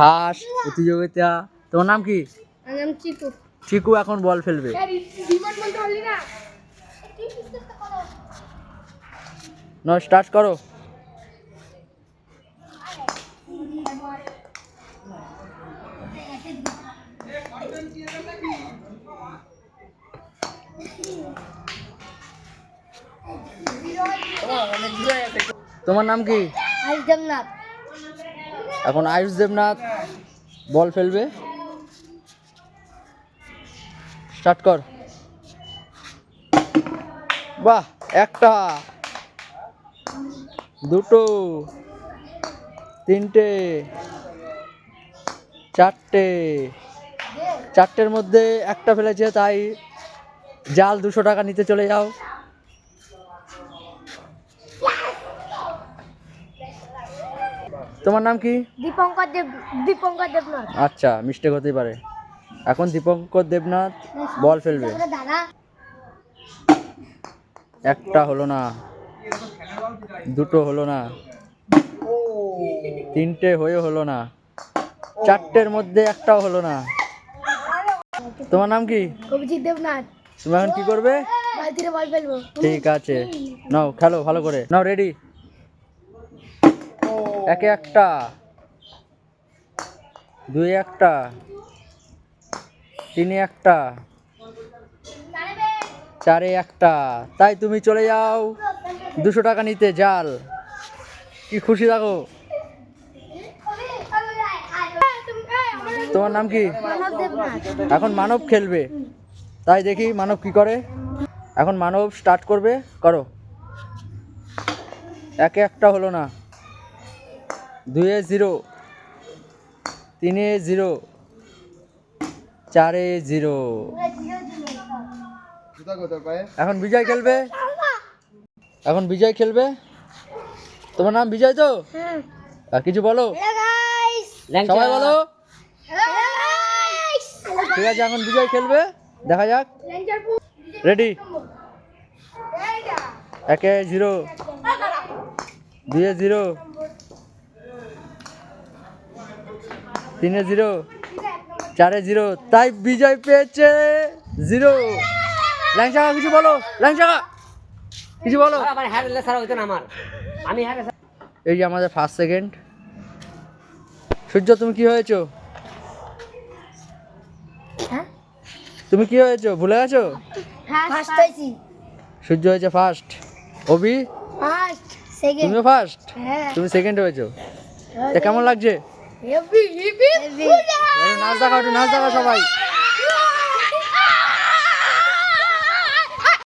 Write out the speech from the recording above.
First প্রতিযোগিতা। তোমার নাম কি? আমার নাম চিকু। চিকু এখন বল ফেলবে। না? ন স্টার্ট করো। তোমার নাম কি? আজ দেবনাথ এখন আয়ুষ দেবনাথ বল ফেলবে। স্টার্ট কর। বাহ, একটা। দুটো। তিনটে। চারটে। চারটের মধ্যে একটা ফেলেছে, তাই জাল দুশো টাকা নিতে চলে যাও। তোমার নাম কি? দীপঙ্কর দেব দীপঙ্কর দেবনাথ। আচ্ছা মিস্টেক হতেই পারে। এখন দীপঙ্কর দেবনাথ বল ফেলবে। একটা হলো না দুটো হলো না তিনটে হয়ে হলো না চারটের মধ্যে একটাও হলো না। তোমার নাম কি? অভিজিৎ দেবনাথ। তুমি এখন কি করবে? ঠিক আছে। নাও খেলো ভালো করে। নাও রেডি একে একটা। দুই একটা। তিনে একটা। চারে একটা। তাই তুমি চলে যাও। দুশো টাকা নিতে, জাল। কি খুশি থাকো। তোমার নাম কি? এখন মানব খেলবে। তাই দেখি মানব কি করে। এখন মানব স্টার্ট করবে। করো। একে একটা হলো না। দুয়ে জিরো তিনে জিরো চারে জিরো। এখন বিজয় খেলবে? এখন বিজয় খেলবে? তোমার নাম বিজয় তো? হ্যাঁ। আর কিছু বলো? সবাই বলো। ঠিক আছে এখন বিজয় খেলবে। দেখা যাক। রেডি একে জিরো দুয়ে জিরো। তিনে জিরো চারে জিরো তাই বিজয় পেয়েছে জিরো। ল্যাংচাকা কিছু বলো ল্যাংচাকা কিছু বলো। আমার হারলে ছাড়া হইতো না আমার। আমি হারে এই যে আমাদের ফার্স্ট সেকেন্ড সূর্য তুমি কি হয়েছো? হ্যাঁ? তুমি কি হয়েছো? ভুলে গেছো? ফার্স্ট সূর্য হয়েছে ফার্স্ট অভি ফার্স্ট সেকেন্ড তুমিও ফার্স্ট হ্যাঁ। তুমি সেকেন্ড হয়েছো। তা কেমন লাগছে? নাচ দেখাও নাচ দেখাও সবাই।